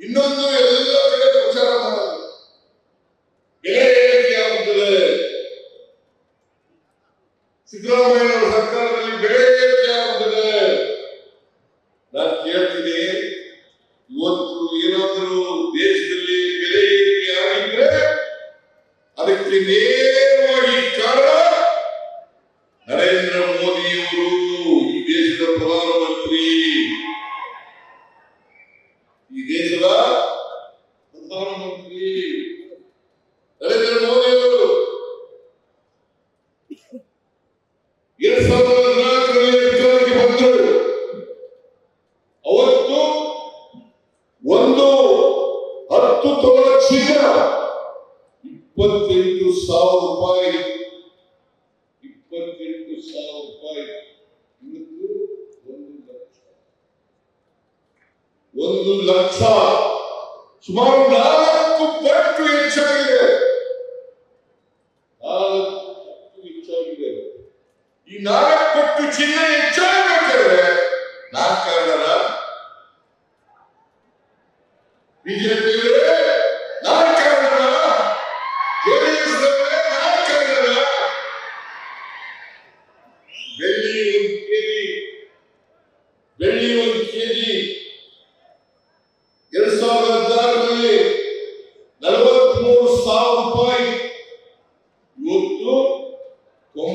ಇನ್ನೊಂದು ಎಲ್ಲ ಕಡೆ E Diga! Enquanto ele nos o Pai. Enquanto ele nos o Pai. No teu quando não Quando não Tomorrow night.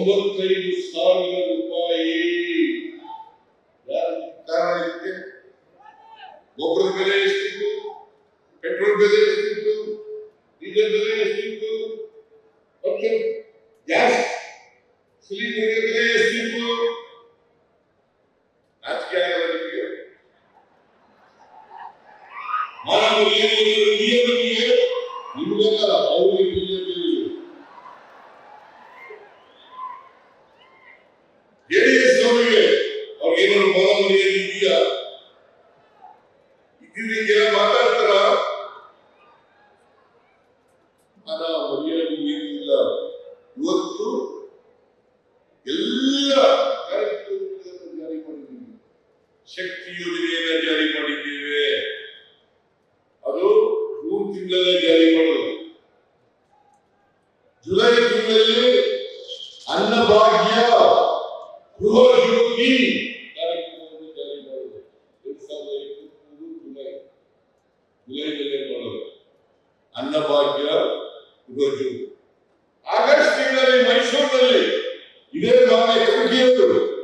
ಮೂವತ್ತೈದು ಸಾವಿರ ರೂಪಾಯಿ ಕಾರಣ ಇದಕ್ಕೆ ಗೊಬ್ಬರದ ಬೆಲೆ ಎಷ್ಟಿತ್ತು ಪೆಟ್ರೋಲ್ ಬೆಲೆ ಎಷ್ಟಿತ್ತು ಡೀಸೆಲ್ ಬೆಲೆ ಎಷ್ಟಿತ್ತು ಮತ್ತು gas cylinder é tranquilo.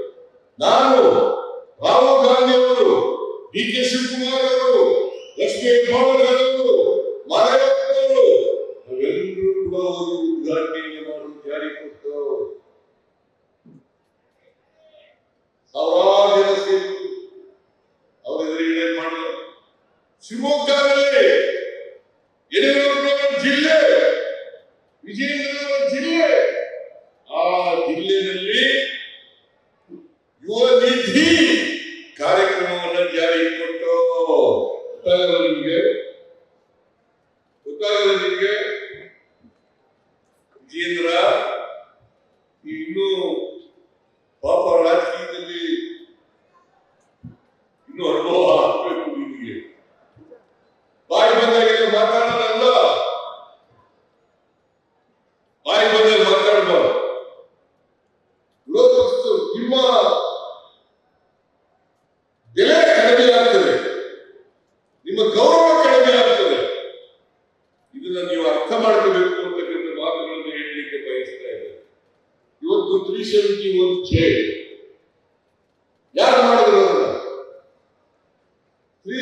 Three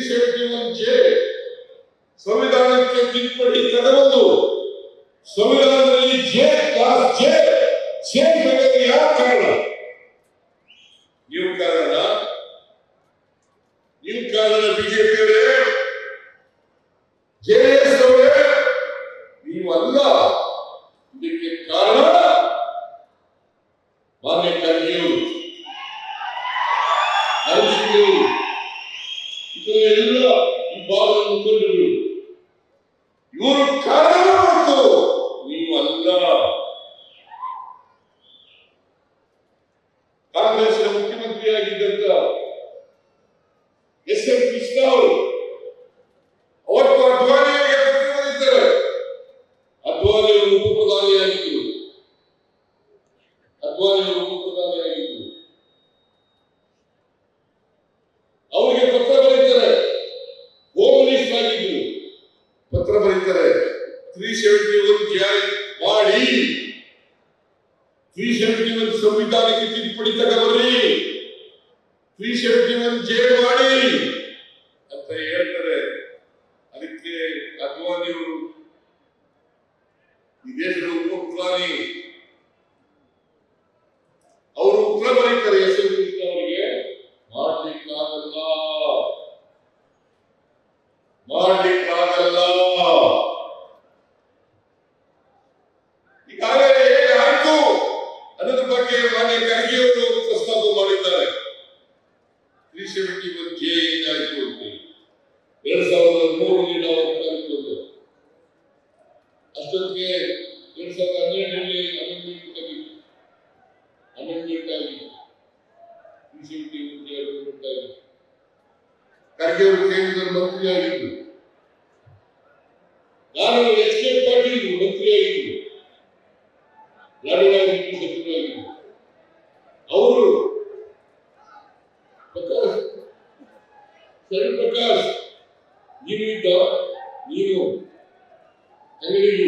J ಸಂವಿಧಾನಕ್ಕೆ ತಿದ್ದುಪಡಿ ತರಬಂದು ಸಂವಿಧಾನದಲ್ಲಿ ಜೆ ಕ್ಲಾಸ್ ಜೆ ಸೇರ್ಬೇಕಾದ್ರೆ ಯಾರು ಕಾರಣ? ನೀವು ಕಾರಣ? ನೀವು ಕಾರಣ ಬಿಜೆಪಿಯವರೇ? ಜೆಡಿಎಸ್ ಅವರೇ? ನೀವಲ್ಲ. ಇದಕ್ಕೆ ಕಾರಣ? ಮಾನ್ಯ ಖರ್ಗೆಯವರು ಅರ್ಜಿಯವರು ಮಾಡ್ಲಿಕ್ಕಾಗಲ್ಲ ಈಗಾಗಲೇ ಹೇಗಾಯ್ತು ಅನ್ನೋದ್ರ ಬಗ್ಗೆ ಮಾನ್ಯ ಖರ್ಗೆ ಅವರು ಪ್ರಸ್ತಾಪ ಮಾಡಿದ್ದಾರೆ ತ್ರೀ ಸೆವೆಂಟಿ ಒನ್ ಜೆ ಆಯ್ತು ಅಂತ ಎರಡ್ ಸಾವಿರದ ಮೂರರಲ್ಲಿ ನಾನು ಎಸ್ಕೇಪ್ ಕೆ ಪಾಟೀಲ್ ಮಂತ್ರಿ ಆಗಿದ್ರು ನಾಡಿನ ಅವರು ಪ್ರಕಾಶ್, ಸರಿ ಪ್ರಕಾಶ್, ನೀನು ಇದ್ದ, ನೀನು ಅಂಗಡಿಗೆ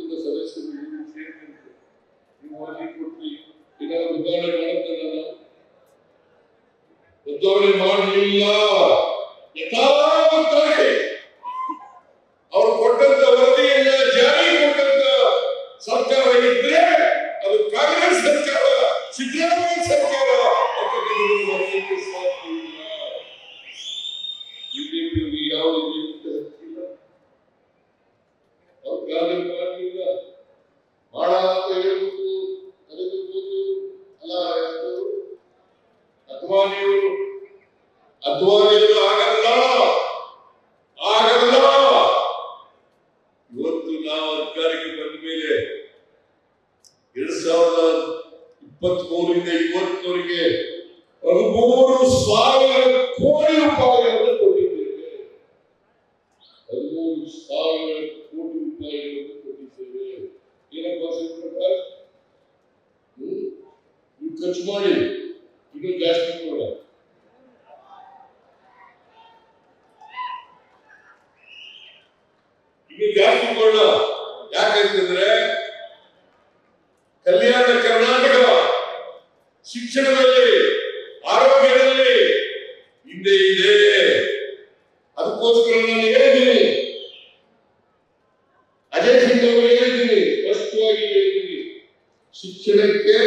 ಕೂಡ ಸದಸ್ಯರು ನೀವು ಬದಲಾವಣೆ ಮಾಡಲಿಲ್ಲ. ಯಥಾವತ್ತಾಗಿ ಮೂರರಿಂದ ಇಪ್ಪತ್ತೂರಿಗೆ ಹದಿಮೂರು ಸಾವಿರ ಕೋಟಿ ರೂಪಾಯಿಗಳನ್ನು ಕೊಟ್ಟಿದ್ದೇವೆ ಹದಿಮೂರು ಸಾವಿರ ರೂಪಾಯಿಗಳನ್ನು ಕೊಟ್ಟಿದ್ದೇವೆ ಏನಪ್ಪ ಹ್ಮ್? ನೀವು ಖರ್ಚು ಮಾಡಿ ಇನ್ನೂ ಜಾಸ್ತಿ ಕೊಡ ಇನ್ನೂ ಜಾಸ್ತಿ ಕೊಡ ಯಾಕಂತಂದ್ರೆ ಕಲ್ಯಾಣ ಕರ್ನಾಟಕ ಶಿಕ್ಷಣದಲ್ಲಿ ಶಿಕ್ಷಣಕ್ಕೆ